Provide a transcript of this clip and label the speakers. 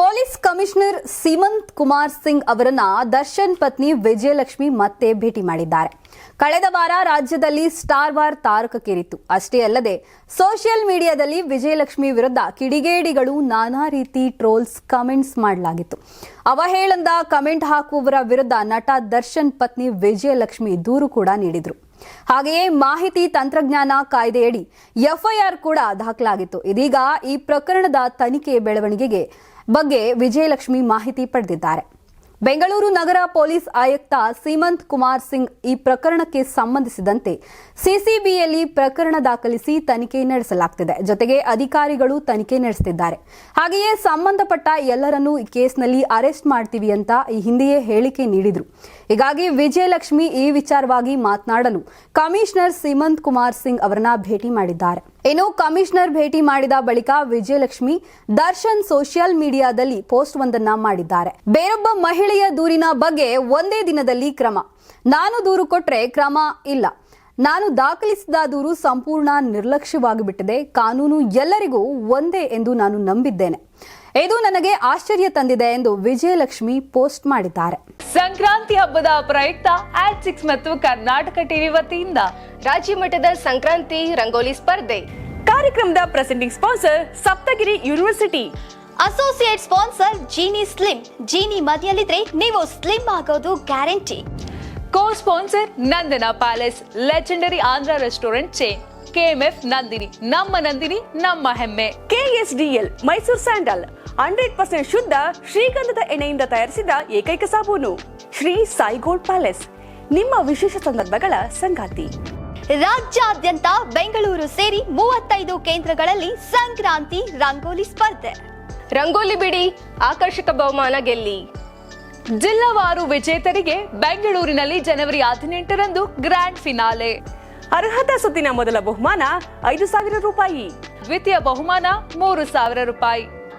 Speaker 1: Police commissioner Seemant Kumar Singh ಅವರನ್ನ ದರ್ಶನ್ ಪತ್ನಿ ವಿಜಯಲಕ್ಷ್ಮಿ ಮತ್ತೆ ಭೇಟಿ ಮಾಡಿದ್ದಾರೆ. ಕಳೆದ ವಾರ ರಾಜ್ಯದಲ್ಲಿ ಸ್ಟಾರ್ ವಾರ್ ತಾರಕಕ್ಕೇರಿತ್ತು. ಅಷ್ಟೇ ಅಲ್ಲದೆ, ಸೋಷಿಯಲ್ ಮೀಡಿಯಾದಲ್ಲಿ ವಿಜಯಲಕ್ಷ್ಮಿ ವಿರುದ್ಧ ಕಿಡಿಗೇಡಿಗಳು ನಾನಾ ರೀತಿ ಟ್ರೋಲ್ಸ್, ಕಮೆಂಟ್ಸ್ ಮಾಡಲಾಗಿತ್ತು. ಅವಹೇಳನದ ಕಮೆಂಟ್ ಹಾಕುವವರ ವಿರುದ್ಧ ನಟ ದರ್ಶನ್ ಪತ್ನಿ ವಿಜಯಲಕ್ಷ್ಮಿ ದೂರು ಕೂಡ ನೀಡಿದರು. ಹಾಗೆಯೇ ಮಾಹಿತಿ ತಂತ್ರಜ್ಞಾನ ಕಾಯ್ದೆಯಡಿ ಎಫ್ಐಆರ್ ಕೂಡ ದಾಖಲಾಗಿತ್ತು. ಇದೀಗ ಈ ಪ್ರಕರಣದ ತನಿಖೆ ಬೆಳವಣಿಗೆಗೆ ಬಗ್ಗೆ ವಿಜಯಲಕ್ಷ್ಮಿ ಮಾಹಿತಿ ಪಡೆದಿದ್ದಾರೆ. ಬೆಂಗಳೂರು ನಗರ ಪೊಲೀಸ್ ಆಯುಕ್ತ ಸೀಮಂತ್ ಕುಮಾರ್ ಸಿಂಗ್ ಈ ಪ್ರಕರಣಕ್ಕೆ ಸಂಬಂಧಿಸಿದಂತೆ ಸಿಸಿಬಿಯಲ್ಲಿ ಪ್ರಕರಣ ದಾಖಲಿಸಿ ತನಿಖೆ ನಡೆಸಲಾಗ್ತಿದೆ. ಜೊತೆಗೆ ಅಧಿಕಾರಿಗಳು ತನಿಖೆ ನಡೆಸುತ್ತಿದ್ದಾರೆ ಹಾಗೆಯೇ ಸಂಬಂಧಪಟ್ಟ ಎಲ್ಲರನ್ನೂ ಈ ಕೇಸ್ನಲ್ಲಿ ಅರೆಸ್ಟ್ ಮಾಡ್ತೀವಿ ಅಂತ ಈ ಹಿಂದೆಯೇ ಹೇಳಿಕೆ ನೀಡಿದರು. ಹೀಗಾಗಿ ವಿಜಯಲಕ್ಷ್ಮಿ ಈ ವಿಚಾರವಾಗಿ ಮಾತನಾಡಲು ಕಮಿಷನರ್ ಸೀಮಂತ್ ಕುಮಾರ್ ಸಿಂಗ್ ಅವರನ್ನ ಭೇಟಿ ಮಾಡಿದ್ದಾರೆ. ಇನ್ನು ಕಮಿಷನರ್ ಭೇಟಿ ಮಾಡಿದ ಬಳಿಕ ವಿಜಯಲಕ್ಷ್ಮಿ ದರ್ಶನ್ ಸೋಷಿಯಲ್ ಮೀಡಿಯಾದಲ್ಲಿ ಪೋಸ್ಟ್ ಒಂದನ್ನ ಮಾಡಿದ್ದಾರೆ. ಬೇರೊಬ್ಬ ಮಹಿಳೆಯ ದೂರಿನ ಬಗ್ಗೆ ಒಂದೇ ದಿನದಲ್ಲಿ ಕ್ರಮ. ನಾನು ದೂರು ಕೊಟ್ರೆ ಕ್ರಮ ಇಲ್ಲ. ನಾನು ದಾಖಲಿಸಿದ ದೂರು ಸಂಪೂರ್ಣ ನಿರ್ಲಕ್ಷ್ಯವಾಗಿಬಿಟ್ಟಿದೆ. ಕಾನೂನು ಎಲ್ಲರಿಗೂ ಒಂದೇ ಎಂದು ನಾನು ನಂಬಿದ್ದೇನೆ. ಇದು ನನಗೆ ಆಶ್ಚರ್ಯ ತಂದಿದೆ ಎಂದು ವಿಜಯಲಕ್ಷ್ಮಿ ಪೋಸ್ಟ್ ಮಾಡಿದ್ದಾರೆ.
Speaker 2: ಸಂಕ್ರಾಂತಿ ಹಬ್ಬದ ಪ್ರಯುಕ್ತ ಆಟ್ ಸಿಕ್ಸ್ ಮತ್ತು ಕರ್ನಾಟಕ ಟಿವಿ ವತಿಯಿಂದ
Speaker 3: ರಾಜ್ಯ ಮಟ್ಟದ ಸಂಕ್ರಾಂತಿ ರಂಗೋಲಿ ಸ್ಪರ್ಧೆ.
Speaker 4: ಕಾರ್ಯಕ್ರಮದ presenting sponsor Saptagiri university.
Speaker 3: Associate sponsor Jeeni slim Jeeni ಮನೆಯಲ್ಲಿದ್ರೆ ನೀವು ಸ್ಲಿಮ್ ಆಗೋದು guarantee
Speaker 2: co sponsor Nandana palace legendary Andhra restaurant chain KMF Nandini ನಮ್ಮ ನಂದಿನಿ ನಮ್ಮ ಹೆಮ್ಮೆ.
Speaker 4: KSDL Mysuru sandal hundred percent ಶುದ್ಧ ಶ್ರೀಗಂಧದ ಎಣ್ಣೆಯಿಂದ ತಯಾರಿಸಿದ ಏಕೈಕ ಸಾಬೂನು ಶ್ರೀ ಸಾಯಿಗೋಲ್ಡ್ ಪ್ಯಾಲೇಸ್. ನಿಮ್ಮ ವಿಶೇಷ ಸಂದರ್ಭಗಳ ಸಂಗಾತಿ.
Speaker 3: ರಾಜ್ಯಾದ್ಯಂತ ಬೆಂಗಳೂರು ಸೇರಿ ಮೂವತ್ತೈದು ಕೇಂದ್ರಗಳಲ್ಲಿ ಸಂಕ್ರಾಂತಿ ರಂಗೋಲಿ ಸ್ಪರ್ಧೆ. ರಂಗೋಲಿ ಬಿಡಿ ಆಕರ್ಷಕ ಬಹುಮಾನ ಗೆಲ್ಲಿ.
Speaker 2: ಜಿಲ್ಲಾವಾರು ವಿಜೇತರಿಗೆ ಬೆಂಗಳೂರಿನಲ್ಲಿ ಜನವರಿ ಹದಿನೆಂಟರಂದು ಗ್ರ್ಯಾಂಡ್ ಫಿನಾಲೆ.
Speaker 4: ಅರ್ಹತಾ ಸುತ್ತಿನ ಮೊದಲ ಬಹುಮಾನ ಐದು ಸಾವಿರ ರೂಪಾಯಿ.
Speaker 2: ದ್ವಿತೀಯ ಬಹುಮಾನ ಮೂರು ಸಾವಿರ ರೂಪಾಯಿ.